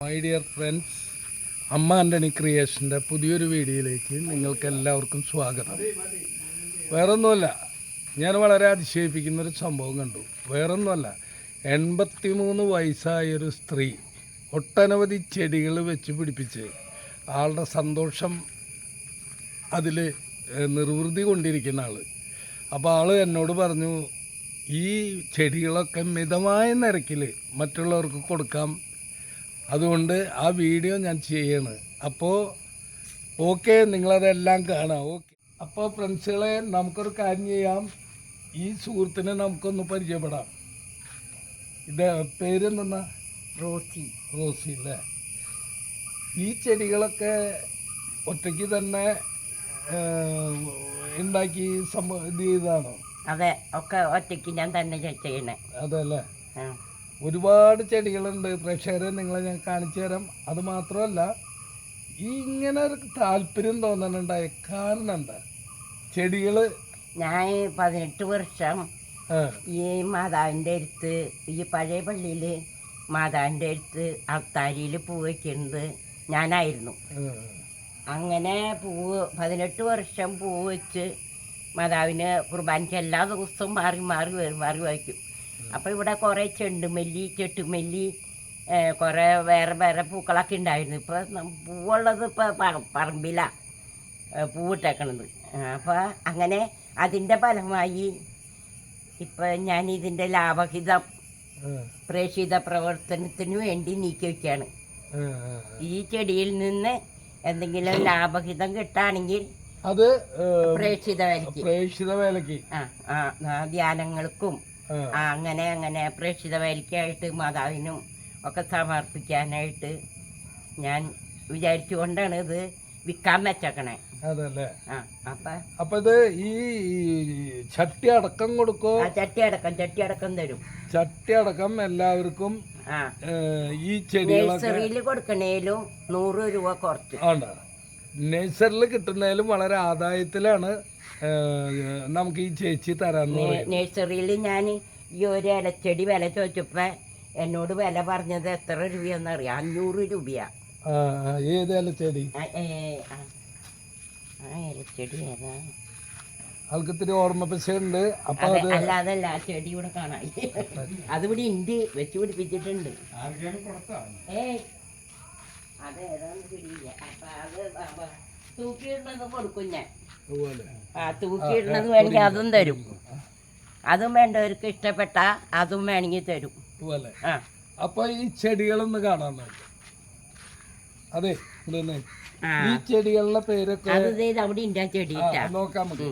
My dear friends അമ്മ ആന്റണി ക്രിയേഷന്റെ പുതിയൊരു വീഡിയോയിലേക്ക് നിങ്ങൾക്ക് എല്ലാവർക്കും സ്വാഗതം. വേറൊന്നുമല്ല ഞാൻ വളരെ അതിശയിപ്പിക്കുന്നൊരു സംഭവം കണ്ടു. വേറൊന്നുമല്ല എൺപത്തി മൂന്ന് വയസ്സായൊരു സ്ത്രീ ഒട്ടനവധി ചെടികൾ വെച്ച് പിടിപ്പിച്ച് ആളുടെ സന്തോഷം അതിൽ നിർവൃതി കൊണ്ടിരിക്കുന്ന ആൾ അപ്പോൾ ആൾ എന്നോട് പറഞ്ഞു ഈ ചെടികളൊക്കെ മിതമായ നിരക്കിൽ മറ്റുള്ളവർക്ക് കൊടുക്കാം അതുകൊണ്ട് ആ വീഡിയോ ഞാൻ ചെയ്യണ്. അപ്പോൾ ഓക്കെ നിങ്ങളതെല്ലാം കാണാം. ഓക്കെ. അപ്പോൾ ഫ്രണ്ട്സുകളെ നമുക്കൊരു കാര്യം ചെയ്യാം. ഈ സുഹൃത്തിനെ നമുക്കൊന്ന് പരിചയപ്പെടാം. ഇത് പേരെന്തെന്നാ? റോസി. റോസി അല്ലേ? ഈ ചെടികളൊക്കെ ഒറ്റയ്ക്ക് തന്നെ ഉണ്ടാക്കി സംഭവം ഇത് ചെയ്തതാണോ അതെ ഒക്കെ ഒറ്റയ്ക്ക് ഞാൻ തന്നെ ചെയ്യണേ. അതല്ലേ. ഒരുപാട് ചെടികളുണ്ട്. പ്രേക്ഷകരെ നിങ്ങളെ ഞാൻ കാണിച്ചു തരാം. അത് മാത്രമല്ല ഈ ഇങ്ങനെ ഒരു താല്പര്യം തോന്നണുണ്ടായ കാരണം എന്താ? ചെടികൾ ഞാൻ പതിനെട്ട് വർഷം ഈ മാതാവിന്റെ അടുത്ത് ഈ പഴയ പള്ളിയിൽ മാതാവിന്റെ അടുത്ത് അത്താരിയിൽ പൂ വയ്ക്കുന്നത് ഞാനായിരുന്നു. അങ്ങനെ പൂവ് പതിനെട്ട് വർഷം പൂവ് വെച്ച് മാതാവിന് കുർബാനയ്ക്ക് എല്ലാ ദിവസവും മാറി മാറി വരും മാറി വയ്ക്കും അപ്പോൾ ഇവിടെ കുറേ ചെണ്ടുമല്ലി ചെട്ടുമല്ലി കുറേ വേറെ വേറെ പൂക്കളൊക്കെ ഉണ്ടായിരുന്നു ഇപ്പോൾ പൂവുള്ളത് ഇപ്പോൾ പറമ്പിലാണ് പൂവിട്ടേക്കണത്. അപ്പോൾ അങ്ങനെ അതിന്റെ ഫലമായി ഇപ്പോൾ ഞാൻ ഇതിന്റെ ലാഭഹിതം പ്രേക്ഷിത പ്രവർത്തനത്തിന് വേണ്ടി നീക്കി വയ്ക്കുകയാണ് ഈ ചെടിയിൽ നിന്ന് എന്തെങ്കിലും ലാഭഹിതം കിട്ടുകയാണെങ്കിൽ അത് പ്രേക്ഷിത വിലയ്ക്ക്. പ്രേക്ഷിത വേലയ്ക്ക്. ആ ധ്യാനങ്ങൾക്കും അങ്ങനെ അങ്ങനെ പ്രേക്ഷിത വരിക്കായിട്ട് മാതാവിനും ഒക്കെ സമർപ്പിക്കാനായിട്ട് ഞാൻ വിചാരിച്ചുകൊണ്ടാണ് ഇത് വിൽക്കാൻ വെച്ചേക്കണേ. അതല്ലേ? അപ്പം ഇത് ഈ ചട്ടി അടക്കം കൊടുക്കോ? ചട്ടി അടക്കം ചട്ടി അടക്കം തരും. ചട്ടി അടക്കം എല്ലാവർക്കും ഈ ചെടികളൊക്കെ കൊടുക്കണേലും നൂറ് രൂപ കുറച്ച്. ആണ്? നേഴ്സറിൽ കിട്ടുന്നതിലും വളരെ ആദായത്തിലാണ് നമുക്ക് ഈ ചേച്ചി തരാന്ന് പറയും. നഴ്സറിയിൽ ഞാൻ ഈ ഒരു ഇലച്ചെടി വില ചോദിച്ചപ്പോൾ എന്നോട് വില പറഞ്ഞത് എത്ര രൂപയെന്ന് അറിയാം അഞ്ഞൂറ് രൂപയാ. ഏത് ആ, ഏതേലും ചെടി ആ, ഇലച്ചെടി ഏതാ? ആൾക്ക് ഇത്തിരി ഓർമ്മ പശയുണ്ട് അപ്പൊ അല്ലാതല്ല അത് അല്ല ആ ചെടി ഇവിടെ കാണാം. അതിവിടെ ഉണ്ട് വെച്ച് പിടിപ്പിച്ചിട്ടുണ്ട്. ഏയ് അത് ഏതാന്ന് പിടിയില്ല. അപ്പൊ അത് തൂക്കിയിടുന്നത് കൊടുക്കും ഞാൻ. ആ തൂക്കിയിടുന്നത് വേണമെങ്കിൽ അതും തരും. അതും വേണ്ടവർക്ക് ഇഷ്ടപ്പെട്ട അതും വേണമെങ്കിൽ തരും. ആ. അപ്പൊ ഈ ചെടികളൊന്ന് കാണാൻ നോക്ക്. അതെ ഈ ചെടികളുടെ പേരൊക്കെ മതി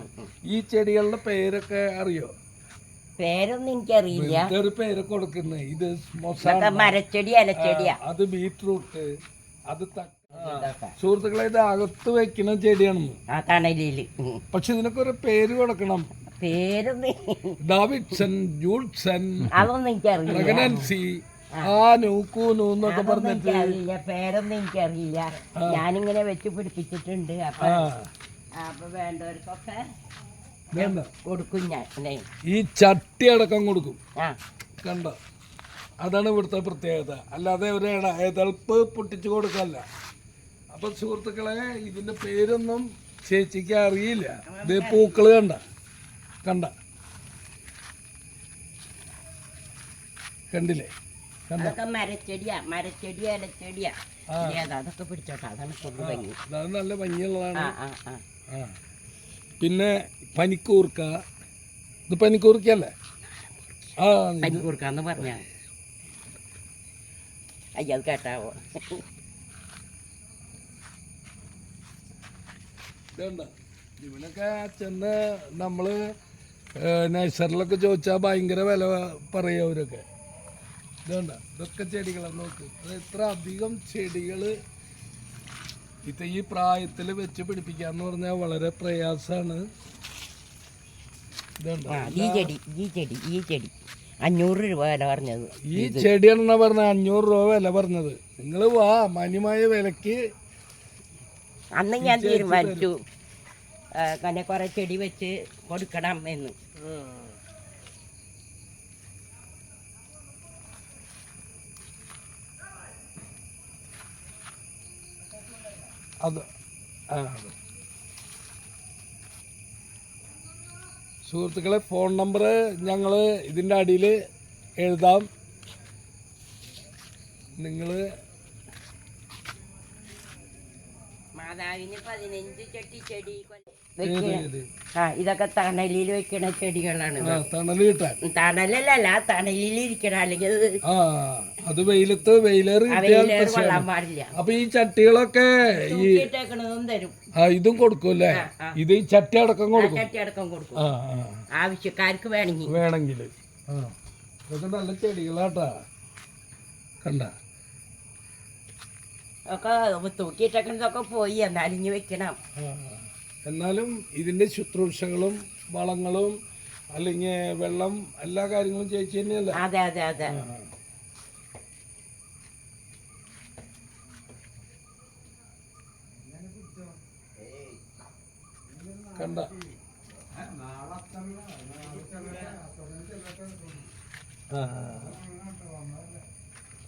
ഈ ചെടികളുടെ പേരൊക്കെ അറിയോ? പേരൊന്നും എനിക്കറിയില്ല. ഇതൊരു പേര് കൊടുക്കുന്നത് ഇത് മരച്ചെടി അലച്ചെടിയാ. അത് ബീറ്റ്റൂട്ട് അത് തക്ക- സുഹൃത്തുക്കളെ ഇത് അകത്ത് വെക്കുന്ന ചെടിയാണെന്ന് ആ തണലിൽ. പക്ഷെ ഇതിനൊക്കെ ഒരു പേര് കൊടുക്കണം. പേരൊന്നും ഡാവിഡ്സൺ ജൂൾസൺ അതൊന്നും എനിക്കറിയില്ല. പ്രഗ്നൻസി ആനു കൂനു എന്നൊക്കെ അതൊന്നും പറഞ്ഞിട്ട് എനിക്കറിയില്ല. പേരൊന്നും എനിക്കറിയില്ല. ഞാനിങ്ങനെ വെച്ച് പിടിപ്പിച്ചിട്ടുണ്ട്. അപ്പൊ ആ. അപ്പൊ വേണ്ടവർക്കൊക്കെ വേണ്ട. കൊടുക്കും ഞാൻ. അല്ലേ? ഈ ചട്ടി അടക്കം കൊടുക്കും. ആ. കണ്ട? അതാണ് ഇവിടുത്തെ പ്രത്യേകത. അല്ലാതെ ഒരു എതൾപ്പ് പൊട്ടിച്ചു കൊടുക്കല്ല അപ്പൊ സുഹൃത്തുക്കളെ ഇതിന്റെ പേരൊന്നും ചേച്ചിക്ക് അറിയില്ല. ഇത് പൂക്കൾ കണ്ട. കണ്ട. കണ്ടില്ലേ? കണ്ട. അതൊക്കെ മരച്ചെടിയാ. മരച്ചെടി ഇലച്ചെടിയാ. അതൊക്കെ പിടിച്ചോട്ടെ. അതാണ് ഭംഗി. അത് നല്ല ഭംഗിയുള്ളതാണ്. പിന്നെ പനിക്കൂർക്ക. ഇത് പനിക്കൂർക്കല്ലേ ആ പനിക്കൂർക്കാന്ന് പനിക്കൂർക്കാന്ന് പറഞ്ഞ അയ്യത് കേട്ടാവോ ഇവനൊക്കെ ചെന്ന് നമ്മൾ നഴ്സറിലൊക്കെ ചോദിച്ചാൽ ഭയങ്കര വില പറയും അവരൊക്കെ. ഇതുണ്ട ഇതൊക്കെ ചെടികളാണ് നോക്ക്. ഇത്ര അധികം ചെടികൾ ഇത് ഈ പ്രായത്തിൽ വെച്ച് പിടിപ്പിക്കാന്ന് പറഞ്ഞാൽ വളരെ പ്രയാസമാണ് ഇതുണ്ട് ഈ ചെടി ഈ ചെടി ഈ ചെടി. അഞ്ഞൂറ് രൂപ വില പറഞ്ഞത്. ഈ ചെടിയാണെന്നാ പറഞ്ഞ അഞ്ഞൂറ് രൂപ വില പറഞ്ഞത്. നിങ്ങൾ വാ മാന്യമായ വിലക്ക് അന്ന് ഞാൻ തീരുമാനിച്ചു. തന്നെ കുറെ ചെടി വെച്ച് കൊടുക്കണം എന്ന്. അത് ആ സുഹൃത്തുക്കളെ ഫോൺ നമ്പർ ഞങ്ങൾ ഇതിന്റെ അടിയിൽ എഴുതാം. നിങ്ങൾ മാതാവിന് പതിനഞ്ച് ചട്ടി ചെടി കൊല്ല- വെക്ക- ആ ഇതൊക്കെ തണലിൽ വെക്കണ ചെടികളാണ് തണലല്ല തണലിൽ ഇരിക്കണം അല്ലെങ്കിൽ അത് വെയിലത്ത് വെയിലേറ് കൊള്ളാൻ പാടില്ല. അപ്പൊ ഈ ചട്ടികളൊക്കെ ഈ തരും. ഇതും കൊടുക്കൂല്ലേ. ഇത് ഈ ചട്ടി അടക്കം കൊടുക്കും? ചട്ടി അടക്കം കൊടുക്കും. ആവശ്യക്കാർക്ക് വേണമെങ്കിൽ. വേണമെങ്കിൽ. ആ. ഇതൊക്കെ നല്ല ചെടികളാട്ടാ. കണ്ട? ഒക്കെ തൂക്കിയിട്ടേക്കണതൊക്കെ പോയി എന്നാലും ഇനി വെക്കണം. എന്നാലും ഇതിന്റെ ശുശ്രൂഷകളും വളങ്ങളും അല്ലെങ്കിൽ വെള്ളം എല്ലാ കാര്യങ്ങളും ചേച്ചി തന്നെയല്ലേ? അതെ അതെ അതെ. കണ്ട.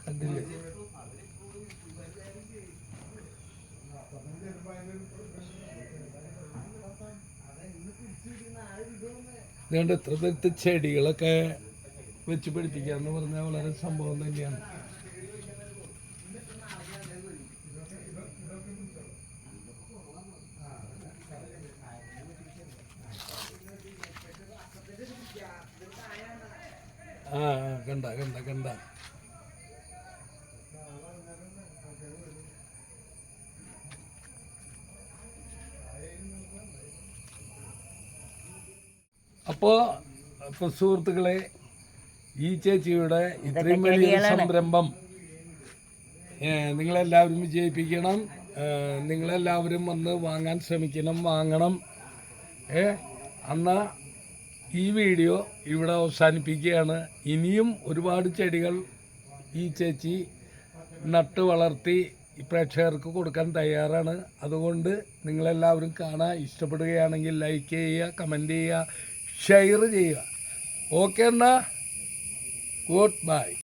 കണ്ടില്ലേ? ഇതുകൊണ്ട് ഇത്ര തരത്ത് ചെടികളൊക്കെ വെച്ച് പിടിപ്പിക്കാന്ന് പറഞ്ഞാൽ വളരെ സംഭവം തന്നെയാണ്. ആ, കണ്ട കണ്ട കണ്ട. അപ്പോ അപ്പൊ സുഹൃത്തുക്കളെ ഈ ചേച്ചിയുടെ ഇത്രയും വലിയ സംരംഭം നിങ്ങളെല്ലാവരും വിജയിപ്പിക്കണം. നിങ്ങളെല്ലാവരും വന്ന് വാങ്ങാൻ ശ്രമിക്കണം വാങ്ങണം. ഏ അന്ന ഈ വീഡിയോ ഇവിടെ അവസാനിപ്പിക്കുകയാണ്. ഇനിയും ഒരുപാട് ചെടികൾ ഈ ചേച്ചി നട്ട് വളർത്തി പ്രേക്ഷകർക്ക് കൊടുക്കാൻ തയ്യാറാണ്. അതുകൊണ്ട് നിങ്ങളെല്ലാവരും കാണാൻ ഇഷ്ടപ്പെടുകയാണെങ്കിൽ ലൈക്ക് ചെയ്യുക കമന്റ് ചെയ്യുക. ഷെയർ ചെയ്യുക. ഓക്കെ എന്നാ. Good bye.